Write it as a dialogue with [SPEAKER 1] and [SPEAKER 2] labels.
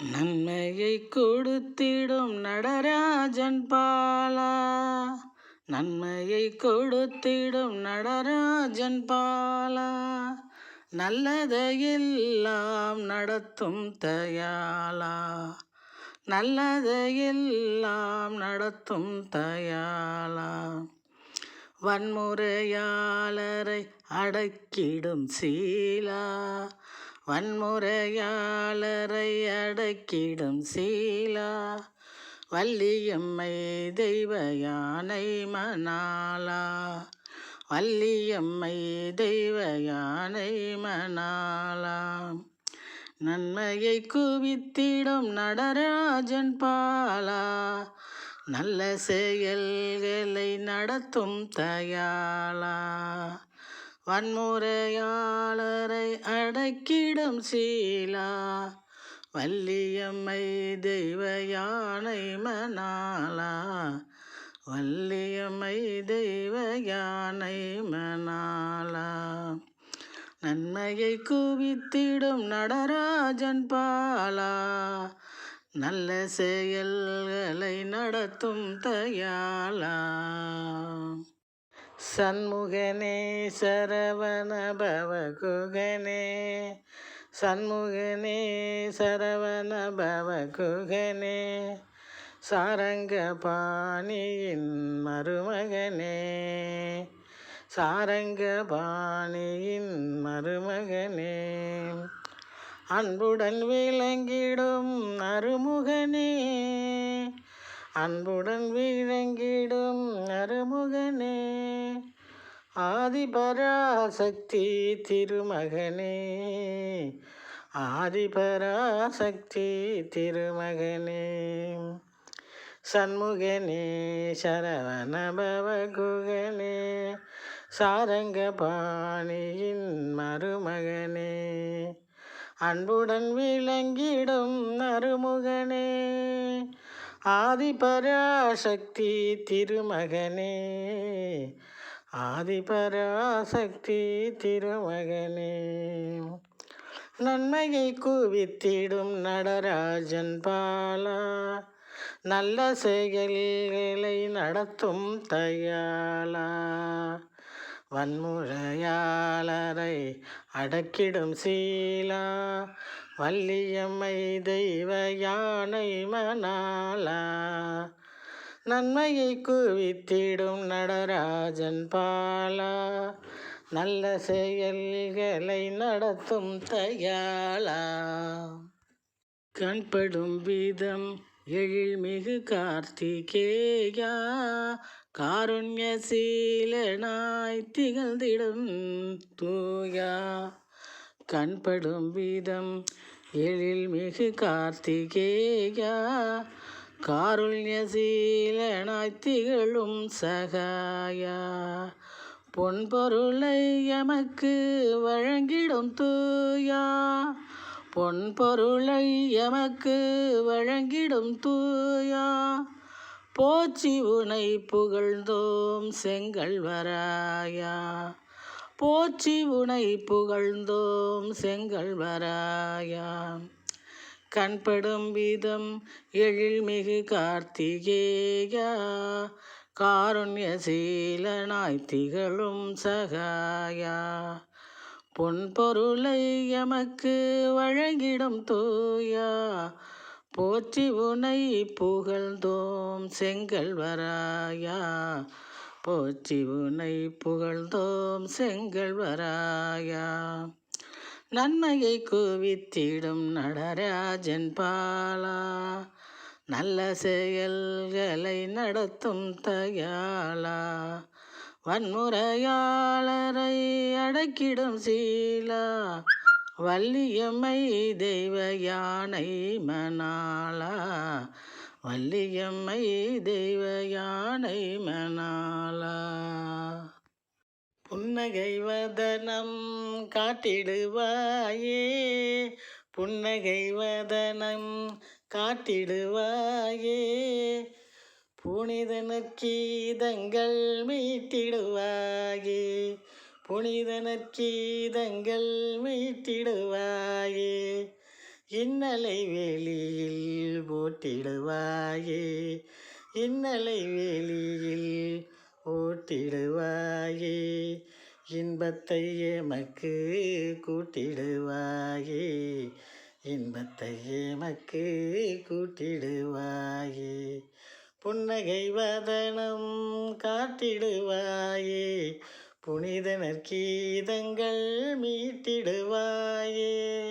[SPEAKER 1] நன்மையை கொடுத்திடும் நடராஜன் பாலா. நன்மையை கொடுத்திடும் நடராஜன் பாலா. நல்லதையெல்லாம் நடத்தும் தயாலா நல்லதையெல்லாம் நடத்தும் தயாலா வன்முறையாளரை அடக்கிடும் சீலா. வன்முறையாளரை அடக்கிடும் சீலா வள்ளியம்மை தெய்வ யானை மணாலா வள்ளியம்மை தெய்வ யானை மணாலா நன்மையை குவித்திடும் நடராஜன் பாலா நல்ல செயல்களை நடத்தும் தயாலா வன்முறையாளரை அடக்கிடும் சீலா வள்ளியம்மை தெய்வ யானை மணாலா வள்ளியம்மை தெய்வ யானை மணாலா நன்மையை குவித்திடும் நடராஜன் பாலா நல்ல செயல்களை நடத்தும் தயாலா சண்முகனே சரவண பவகுகனே சண்முகனே சரவண பவகுகனே சாரங்க மருமகனே. சாரங்கபாணியின் மருமகனே. அன்புடன் விளங்கிடும் அருமுகனே. அன்புடன் விளங்கிடும் அருமுகனே. ஆதிபராசக்தி திருமகனே. ஆதிபராசக்தி திருமகனே. சண்முகனே சரவணபவகுகனே. சாரங்கபாணியின் மருமகனே. அன்புடன் விளங்கிடும் அருமுகனே ஆதிபராசக்தி திருமகனே. ஆதிபராசக்தி திருமகனே. நன்மையை குவித்திடும் நடராஜன் பாலா. நல்ல செயல்களை நடத்தும் தயாளா. வன்முறையாளரை அடக்கிடும் சீலா. வள்ளியம்மை தெய்வ யானை மணாலா நன்மையை குவித்திடும் நடராஜன் பாலா. நல்ல செயல்களை நடத்தும் தயாளா. கண்படும் விதம் எழில்மிகு கார்த்திகேயா. காருண்ய சீலனாய் திகழ்ந்திடும் தூயா. கண்படும் விதம் எழில்மிகு கார்த்திகேயா. காருண்யசீலனாய் திகழும் சகாயா. பொன்பொருளை எமக்கு வழங்கிடும் தூயா. பொன்பொருளை எமக்கு வழங்கிடும் தூயா. போச்சி உனை புகழ்ந்தோம் செங்கல் வராயா போச்சி உனை புகழ்ந்தோம் செங்கல் வராயா கண்படும் விதம் எழில்மிகு கார்த்திகேயா. காருண்யசீலனாய் திகழும் சகாயா. பொன்பொருளை எமக்கு வழங்கிடும் தூயா. போற்றி உனை புகழ்ந்தோம் செங்கல் வராயா போற்றி உனை புகழ்ந்தோம் செங்கல் வராயா நன்மையை குவித்திடும் நடராஜன் பாலா. நல்ல செயல்களை நடத்தும் தயாளா. வன்முறையாளரை அடக்கிடும் சீலா. வள்ளியம்மை தெய்வ யானை மணாலா வள்ளியம்மை தெய்வ யானை மணாலா புன்னகை வதனம் காட்டிடுவாயே புன்னகை வதனம் காட்டிடுவாயே. புனிதனற்கீதங்கள் மீட்டிடுவாயே புனிதனற்கீதங்கள் மீட்டிடுவாயே. இன்னலை வேலியில் போட்டிடுவாயே இன்னலை வேலியில் ஓட்டிடுவாயே இன்பத்தை எமக்கு கூட்டிடுவாயே. இன்பத்தை எமக்கு கூட்டிடுவாயே. புன்னகை வதனம் காட்டிடுவாயே. புனிதனர் கீதங்கள் மீட்டிடுவாயே.